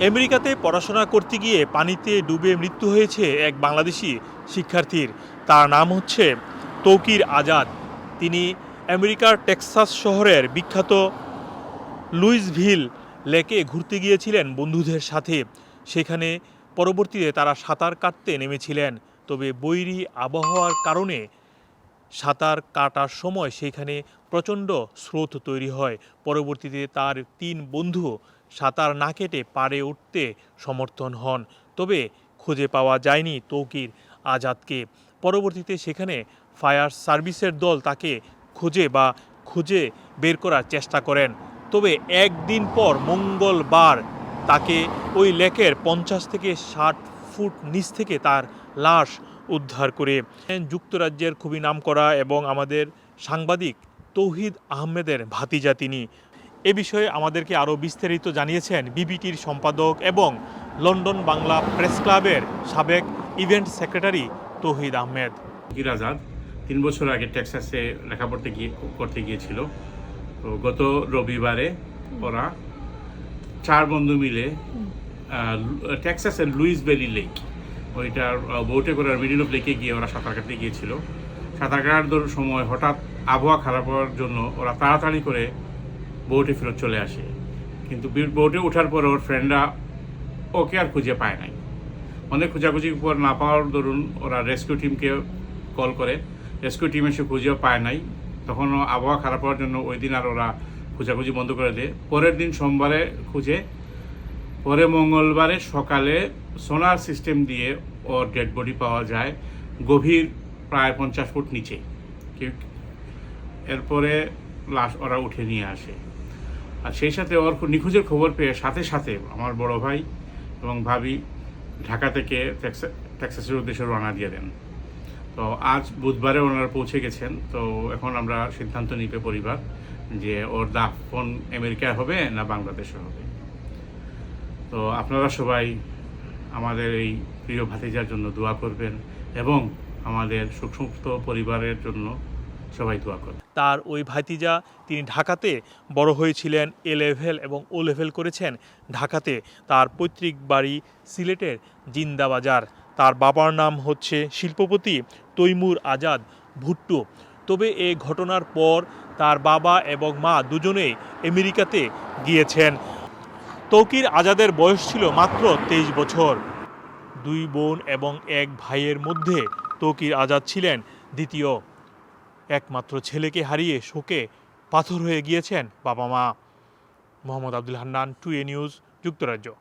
আমেরিকাতে পড়াশোনা করতে গিয়ে পানিতে ডুবে মৃত্যু হয়েছে এক বাংলাদেশি শিক্ষার্থীর। তার নাম হচ্ছে তৌকির আজাদ। তিনি আমেরিকার টেক্সাস শহরের বিখ্যাত লুইসভিল লেকে ঘুরতে গিয়েছিলেন বন্ধুদের সাথে। সেখানে পরবর্তীতে তারা সাঁতার কাটতে নেমেছিলেন। তবে বৈরী আবহাওয়ার কারণে সাঁতার কাটার সময় সেখানে প্রচণ্ড স্রোত তৈরি হয়। পরবর্তীতে তার তিন বন্ধু সাঁতার না কেটে পাড়ে উঠতে সমর্থন হন। তবে খুঁজে পাওয়া যায়নি তৌকির আজাদকে। পরবর্তীতে সেখানে ফায়ার সার্ভিসের দল তাকে খুঁজে বা খুঁজে বের করার চেষ্টা করেন। তবে একদিন পর মঙ্গলবার তাকে ওই লেকের পঞ্চাশ থেকে ষাট ফুট নিচ থেকে তার লাশ উদ্ধার করে যুক্তরাজ্যের খুবই নামকরা এবং আমাদের সাংবাদিক তৌহিদ আহমেদের ভাতিজা তিনি। এ বিষয়ে আমাদেরকে আরও বিস্তারিত জানিয়েছেন বিবিটির সম্পাদক এবং লন্ডন বাংলা প্রেস ক্লাবের সাবেক ইভেন্ট সেক্রেটারি তৌহিদ আহমেদ। আজাদ, তিন বছর আগে টেক্সাসে লেখাপড়তে গিয়ে, করতে গিয়েছিল। তো গত রবিবারে ওরা চার বন্ধু মিলে টেক্সাসের লুইস ভ্যালি লেক ওইটার বোটে করে মিডিল অফ লেকে গিয়ে ওরা সাঁতার কাটতে গিয়েছিল। সাঁতার কাটার সময় হঠাৎ আবহাওয়া খারাপ হওয়ার জন্য ওরা তাড়াতাড়ি করে বোটে ফেরত চলে আসে। কিন্তু বোটে ওঠার পর ওর ফ্রেন্ডরা ওকে আর খুঁজে পায় নাই। অনেক খোঁজাখুঁজির পর না পাওয়ার দরুন ওরা রেস্কিউ টিমকে কল করে। রেস্কিউ টিম এসে খুঁজেও পায় নাই। তখন আবহাওয়া খারাপ হওয়ার জন্য ওই দিন আর ওরা খোঁজাখুঁজি বন্ধ করে দেয়। পরের দিন সোমবারে খুঁজে পরে মঙ্গলবারে সকালে সোনার সিস্টেম দিয়ে ওর ডেড বডি পাওয়া যায় গভীর প্রায় পঞ্চাশ ফুট নিচে। এরপরে লাশ ওরা উঠে নিয়ে আসে। আর সেই সাথে ওর নিখোঁজের খবর পেয়ে সাথে সাথে আমার বড় ভাই এবং ভাবি ঢাকা থেকে টেক্সাসের উদ্দেশ্যে রওনা দিয়ে দেন। তো আজ বুধবারে ওনারা পৌঁছে গেছেন। তো এখন আমরা সিদ্ধান্ত নিবে পরিবার যে ওর দাফন আমেরিকায় হবে না বাংলাদেশে হবে। তো আপনারা সবাই আমাদের এই প্রিয় ভাতিজার জন্য দোয়া করবেন এবং আমাদের সুখসুপ্ত পরিবারের জন্য সবাই দোয়া করবেন। তার ওই ভাতিজা তিনি ঢাকাতে বড় হয়েছিলেন, এ লেভেল এবং ও লেভেল করেছেন ঢাকাতে। তার পৈতৃক বাড়ি সিলেটের জিন্দাবাজার তার বাবার নাম হচ্ছে শিল্পপতি তৈমুর আজাদ ভুট্টু। তবে এই ঘটনার পর তার বাবা এবং মা দুজনেই আমেরিকাতে গিয়েছেন। তৌকির আজাদের বয়স ছিল মাত্র তেইশ বছর। দুই বোন এবং এক ভাইয়ের মধ্যে তৌকির আজাদ ছিলেন দ্বিতীয়। একমাত্র ছেলেকে হারিয়ে শোকে পাথর হয়ে গিয়েছেন বাবা মা। Mohammad Abdul Hannan to a news, যুক্তরাজ্য।